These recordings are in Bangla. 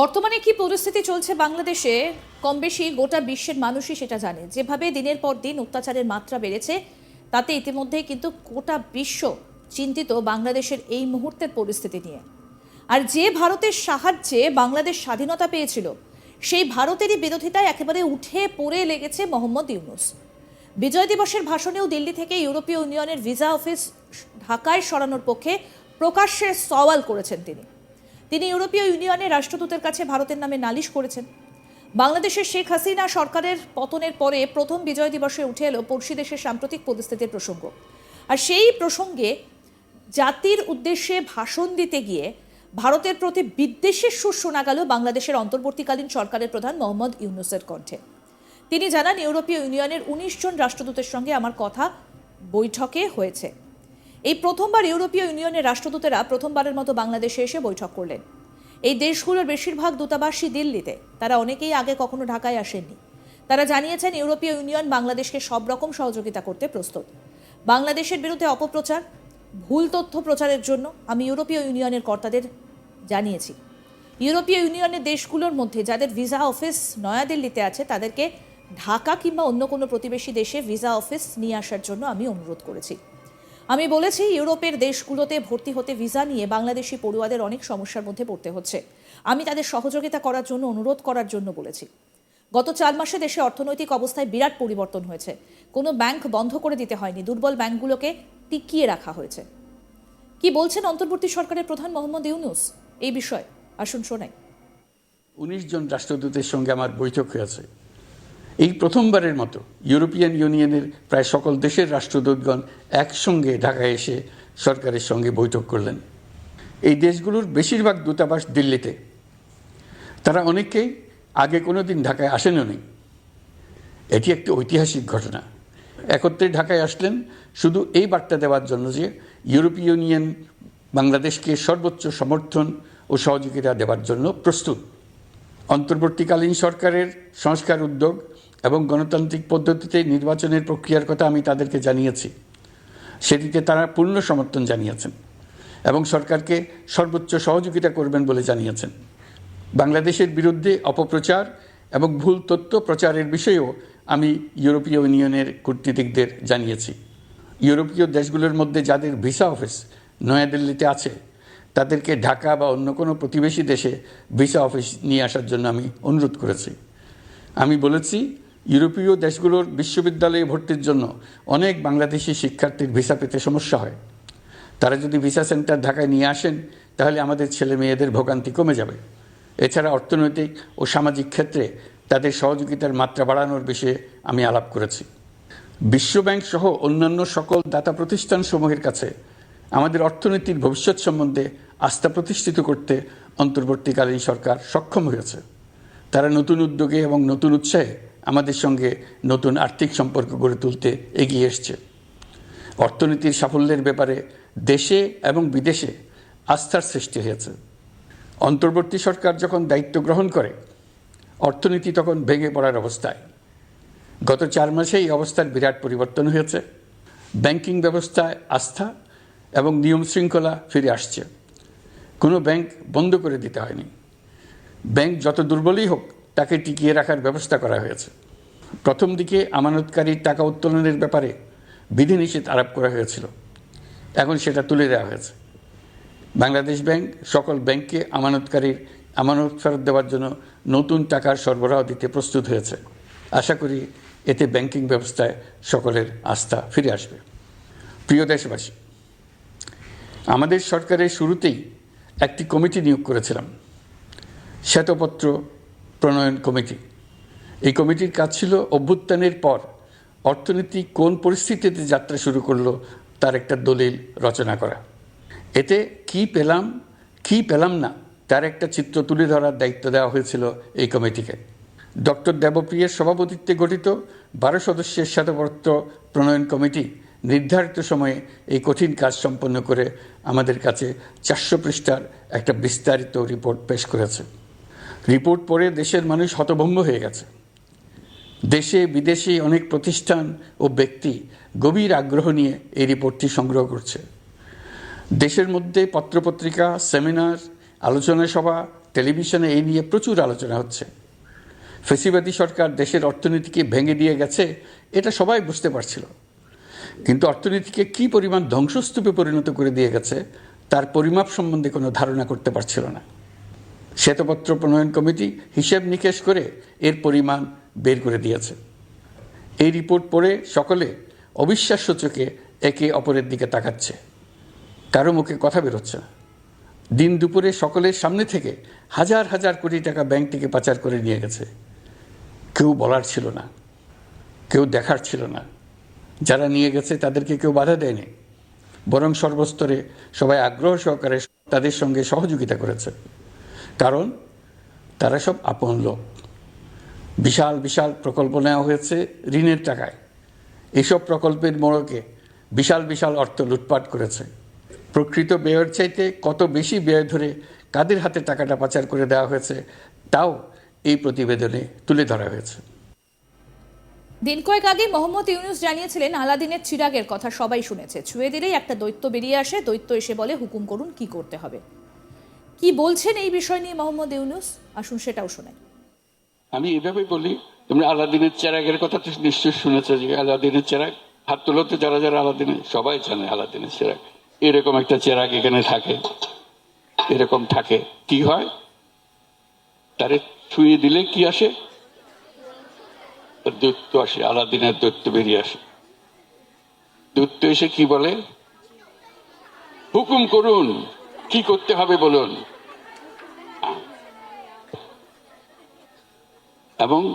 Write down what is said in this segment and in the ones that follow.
বর্তমানে কি পরিস্থিতি চলছে বাংলাদেশে? কম বেশি গোটা বিশ্বের মানুষই সেটা জানে। যেভাবে দিনের পর দিন অত্যাচারের মাত্রা বেড়েছে, তাতে ইতিমধ্যে কিন্তু গোটা বিশ্ব চিন্তিত বাংলাদেশের এই মুহূর্তের পরিস্থিতি নিয়ে। আর যে ভারতের সাহায্যে বাংলাদেশ স্বাধীনতা পেয়েছিল, সেই ভারতেরই বিরোধিতায় একেবারে উঠে পড়ে লেগেছে মোহাম্মদ ইউনুস। বিজয় দিবসের ভাষণেও দিল্লি থেকে ইউরোপীয় ইউনিয়নের ভিসা অফিস ঢাকায় সরানোর পক্ষে প্রকাশ্যে সওয়াল করেছেন তিনি। তিনি ইউরোপীয় ইউনিয়নের রাষ্ট্রদূতের কাছে ভারতের নামে নালিশ করেছেন। বাংলাদেশের শেখ হাসিনা সরকারের পতনের পরে প্রথম বিজয় দিবসে উঠে এলো পড়শি দেশের সাম্প্রতিক পরিস্থিতির প্রসঙ্গ। আর সেই প্রসঙ্গে জাতির উদ্দেশ্যে ভাষণ দিতে গিয়ে ভারতের প্রতি বিদ্বেষের সুর শোনা গেল বাংলাদেশের অন্তর্বর্তীকালীন সরকারের প্রধান মোহাম্মদ ইউনুসের কণ্ঠে। তিনি জানান, ইউরোপীয় ইউনিয়নের উনিশ জন রাষ্ট্রদূতের সঙ্গে আমার কথা বৈঠকে হয়েছে। এই প্রথমবার ইউরোপীয় ইউনিয়নের রাষ্ট্রদূতেরা প্রথমবারের মতো বাংলাদেশে এসে বৈঠক করলেন। এই দেশগুলোর বেশিরভাগ দূতাবাসই দিল্লিতে। তারা অনেকেই আগে কখনো ঢাকায় আসেননি। তারা জানিয়েছেন, ইউরোপীয় ইউনিয়ন বাংলাদেশকে সব রকম সহযোগিতা করতে প্রস্তুত। বাংলাদেশের বিরুদ্ধে অপপ্রচার, ভুল তথ্য প্রচারের জন্য আমি ইউরোপীয় ইউনিয়নের কর্তাদের জানিয়েছি। ইউরোপীয় ইউনিয়নের দেশগুলোর মধ্যে যাদের ভিসা অফিস নয়াদিল্লিতে আছে, তাদেরকে ঢাকা কিংবা অন্য কোনো প্রতিবেশী দেশে ভিসা অফিস নিয়ে আসার জন্য আমি অনুরোধ করেছি। আমি বলেছি, ইউরোপের দেশগুলোতে ভর্তি হতে ভিসা নিয়ে বাংলাদেশি পড়ুয়াদের অনেক সমস্যার মধ্যে পড়তে হচ্ছে। আমি তাদের সহযোগিতা করার জন্য, অনুরোধ করার জন্য বলেছি। গত চার মাসে দেশে অর্থনৈতিক অবস্থায় বিরাট পরিবর্তন হয়েছে। কোনো ব্যাংক বন্ধ করে দিতে হয়নি, দুর্বল ব্যাংকগুলোকে টিকিয়ে রাখা হয়েছে। কি বলছেন অন্তর্বর্তী সরকারের প্রধান মোহাম্মদ ইউনুস? এই বিষয়ে আসুন শোনাই। উনিশ জন রাষ্ট্রদূতের সঙ্গে আমার বৈঠক হয়েছে। এই প্রথমবারের মতো ইউরোপিয়ান ইউনিয়নের প্রায় সকল দেশের রাষ্ট্রদূতগণ একসঙ্গে ঢাকায় এসে সরকারের সঙ্গে বৈঠক করলেন। এই দেশগুলোর বেশিরভাগ দূতাবাস দিল্লিতে। তারা অনেকেই আগে কোনো দিন ঢাকায় আসেনও নেই। এটি একটি ঐতিহাসিক ঘটনা। একত্রে ঢাকায় আসলেন শুধু এই বার্তা দেওয়ার জন্য যে ইউরোপীয় ইউনিয়ন বাংলাদেশকে সর্বোচ্চ সমর্থন ও সহযোগিতা দেওয়ার জন্য প্রস্তুত। অন্তর্বর্তীকালীন সরকারের সংস্কার উদ্যোগ এবং গণতান্ত্রিক পদ্ধতিতে নির্বাচনের প্রক্রিয়ার কথা আমি তাদেরকে জানিয়েছি। সেটিতে তারা পূর্ণ সমর্থন জানিয়েছেন এবং সরকারকে সর্বোচ্চ সহযোগিতা করবেন বলে জানিয়েছেন। বাংলাদেশের বিরুদ্ধে অপপ্রচার এবং ভুল তথ্য প্রচারের বিষয়েও আমি ইউরোপীয় ইউনিয়নের কূটনীতিকদের জানিয়েছি। ইউরোপীয় দেশগুলোর মধ্যে যাদের ভিসা অফিস নয়াদিল্লিতে আছে, তাদেরকে ঢাকা বা অন্য কোনো প্রতিবেশী দেশে ভিসা অফিস নিয়ে আসার জন্য আমি অনুরোধ করেছি। আমি বলেছি ইউরোপীয় দেশগুলোর বিশ্ববিদ্যালয়ে ভর্তির জন্য অনেক বাংলাদেশি শিক্ষার্থীর ভিসা পেতে সমস্যা হয়। তারা যদি ভিসা সেন্টার ঢাকায় নিয়ে আসেন, তাহলে আমাদের ছেলে মেয়েদের ভোগান্তি কমে যাবে। এছাড়া অর্থনৈতিক ও সামাজিক ক্ষেত্রে তাদের সহযোগিতার মাত্রা বাড়ানোর বিষয়ে আমি আলাপ করেছি। বিশ্বব্যাংক সহ অন্যান্য সকল দাতা প্রতিষ্ঠানসমূহের কাছে আমাদের অর্থনীতির ভবিষ্যৎ সম্বন্ধে আস্থা প্রতিষ্ঠিত করতে অন্তর্বর্তীকালীন সরকার সক্ষম হয়েছে। তারা নতুন উদ্যোগে এবং নতুন উৎসাহে আমাদের সঙ্গে নতুন আর্থিক সম্পর্ক গড়ে তুলতে এগিয়ে এসছে। অর্থনীতির সাফল্যের ব্যাপারে দেশে এবং বিদেশে আস্থার সৃষ্টি হয়েছে। অন্তর্বর্তী সরকার যখন দায়িত্ব গ্রহণ করে, অর্থনীতি তখন ভেঙে পড়ার অবস্থায়। গত চার মাসে এই অবস্থার বিরাট পরিবর্তন হয়েছে। ব্যাংকিং ব্যবস্থায় আস্থা এবং নিয়ম শৃঙ্খলা ফিরে আসছে। কোনো ব্যাংক বন্ধ করে দিতে হয়নি। ব্যাংক যত দুর্বলই হোক তাকে টিকিয়ে রাখার ব্যবস্থা করা হয়েছে। প্রথম দিকে আমানতকারীর টাকা উত্তোলনের ব্যাপারে বিধিনিষেধ আরোপ করা হয়েছিল। এখন সেটা তুলে দেওয়া হয়েছে। বাংলাদেশ ব্যাংক সকল ব্যাংককে আমানতকারীর আমানত ফেরত দেওয়ার জন্য নতুন টাকার সরবরাহ দিতে প্রস্তুত হয়েছে। আশা করি এতে ব্যাংকিং ব্যবস্থায় সকলের আস্থা ফিরে আসবে। প্রিয় দেশবাসী, আমাদের সরকারের শুরুতেই একটি কমিটি নিয়োগ করেছিলাম। শ্বেতপত্র প্রণয়ন কমিটি। এই কমিটির কাজ ছিল অভ্যুত্থানের পর অর্থনীতি কোন পরিস্থিতিতে যাত্রা শুরু করল তার একটা দলিল রচনা করা। এতে কি পেলাম কি পেলাম না তার একটা চিত্র তুলে ধরার দায়িত্ব দেওয়া হয়েছিল এই কমিটিকে। ডক্টর দেবপ্রিয়ের সভাপতিত্বে গঠিত বারো সদস্যের শ্বেতপত্র প্রণয়ন কমিটি নির্ধারিত সময়ে এই কঠিন কাজ সম্পন্ন করে আমাদের কাছে চারশো পৃষ্ঠার একটা বিস্তারিত রিপোর্ট পেশ করেছে। রিপোর্ট পড়ে দেশের মানুষ হতভম্ব হয়ে গেছে। দেশে, বিদেশে অনেক প্রতিষ্ঠান ও ব্যক্তি গভীর আগ্রহ নিয়ে এই রিপোর্টটি সংগ্রহ করছে। দেশের মধ্যে পত্রপত্রিকা, সেমিনার, আলোচনা সভা, টেলিভিশনে এই নিয়ে প্রচুর আলোচনা হচ্ছে। ফেসিবাদী সরকার দেশের অর্থনীতিকে ভেঙে দিয়ে গেছে, এটা সবাই বুঝতে পারছিল। কিন্তু অর্থনীতিকে কি পরিমাণ ধ্বংসস্তূপে পরিণত করে দিয়ে গেছে, তার পরিমাপ সম্বন্ধে কোনো ধারণা করতে পারছিল না। শ্বেতপত্র প্রণয়ন কমিটি হিসেব নিকেশ করে এর পরিমাণ বের করে দিয়েছে। এই রিপোর্ট পড়ে সকলে অবিশ্বাস্য চোখে একে অপরের দিকে তাকাচ্ছে। কারও মুখে কথা বেরোচ্ছে না। দিন দুপুরে সকলের সামনে থেকে হাজার হাজার কোটি টাকা ব্যাংক থেকে পাচার করে নিয়ে গেছে। কেউ বলার ছিল না, কেউ দেখার ছিল না। যারা নিয়ে গেছে তাদেরকে কেউ বাধা দেয়নি। বরং সর্বস্তরে সবাই আগ্রহ সহকারে তাদের সঙ্গে সহযোগিতা করেছে। কারণ তারা সব আপন লোক। বিশাল বিশাল প্রকল্প নেওয়া হয়েছে ঋণের টাকায়। এসব প্রকল্পের মোড়কে বিশাল বিশাল অর্থ লুটপাট করেছে। প্রকৃত ব্যয়ের চাইতে কত বেশি ব্যয় ধরে কাদের হাতে টাকাটা পাচার করে দেওয়া হয়েছে, তাও এই প্রতিবেদনে তুলে ধরা হয়েছে। দিন কয়েক আগে মোহাম্মদ ইউনুস জানিয়েছিলেন, আলাদিনের চিরাগের কথা সবাই শুনেছে। ছুঁয়ে দিলেই একটা দৈত্য বেরিয়ে আসে, দৈত্য এসে বলে, হুকুম করুন কি করতে হবে? কি বলছেন এই বিষয় নিয়ে মোহাম্মদ ইউনুস? আসুন সেটাও শোনাই আমি এভাবে বলি, তোমরা আলাদিনের চেরাগের কথা তো নিশ্চয়ই শুনেছো যে আলাদিনের চেরাগ, হাত তোলাতে যারা যারা আলাদিনের, সবাই জানে আলাদিনের চেরাগ। এরকম একটা চেরাগ এখানে থাকে। এরকম থাকে। কি হয়? তারে ছুঁয়ে দিলে কি আসে? দৈত্য আসে, আলাদিনের দৈত্য বেরিয়ে আসে। দৈত্য এসে কি বলে? হুকুম করুন। কি করতে হবে বলুন? এবং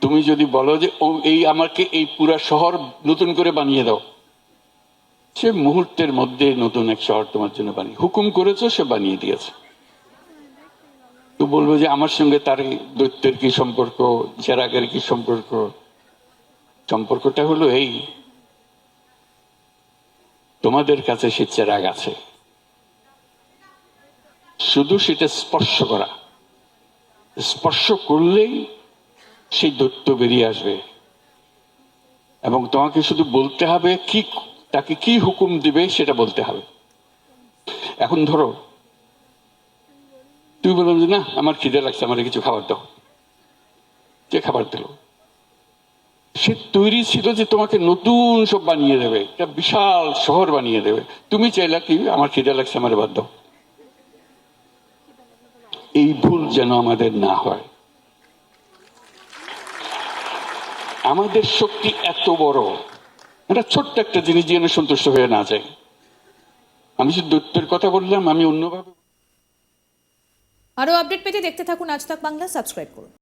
তুমি যদি বলো যে, ও, এই আমাকে এই পুরা শহর নতুন করে বানিয়ে দাও। সে মুহূর্তের মধ্যে নতুন এক শহর তোমার জন্য বানিয়ে, হুকুম করেছ, সে বানিয়ে দিয়েছে। তো বলব যে, আমার সঙ্গে তার দৈত্যের কি সম্পর্ক, জেরাগের কি সম্পর্ক? সম্পর্কটা হলো এই, তোমাদের কাছে সে চেরাগ আছে। শুধু সেটা স্পর্শ করা। স্পর্শ করলেই সেই দৈত্য বেরিয়ে আসবে। এবং তোমাকে শুধু বলতে হবে কি, তাকে কি হুকুম দিবে সেটা বলতে হবে। এখন ধরো তুই বললাম যে না, আমার খিদে লাগছে, আমার কিছু খাবার দাও। কে খাবার দিল? সে তৈরি ছিল যে তোমাকে নতুন সব বানিয়ে দেবে। একটা বিশাল শহর বানিয়ে দেবে। তুমি চাইলা কি, আমার খিদে লাগছে, আমার বাদ দাও। এই ভুল যেন আমাদের না হয়। আমাদের শক্তি এত বড়। এটা ছোট্ট একটা জিনিস জেনে সন্তুষ্ট হয়ে না যায়। আমি যে দৈত্যের কথা বললাম, আমি অন্যভাবে আরও আপডেট পেতে দেখতে থাকুন আজ তাক বাংলা, সাবস্ক্রাইব করুন।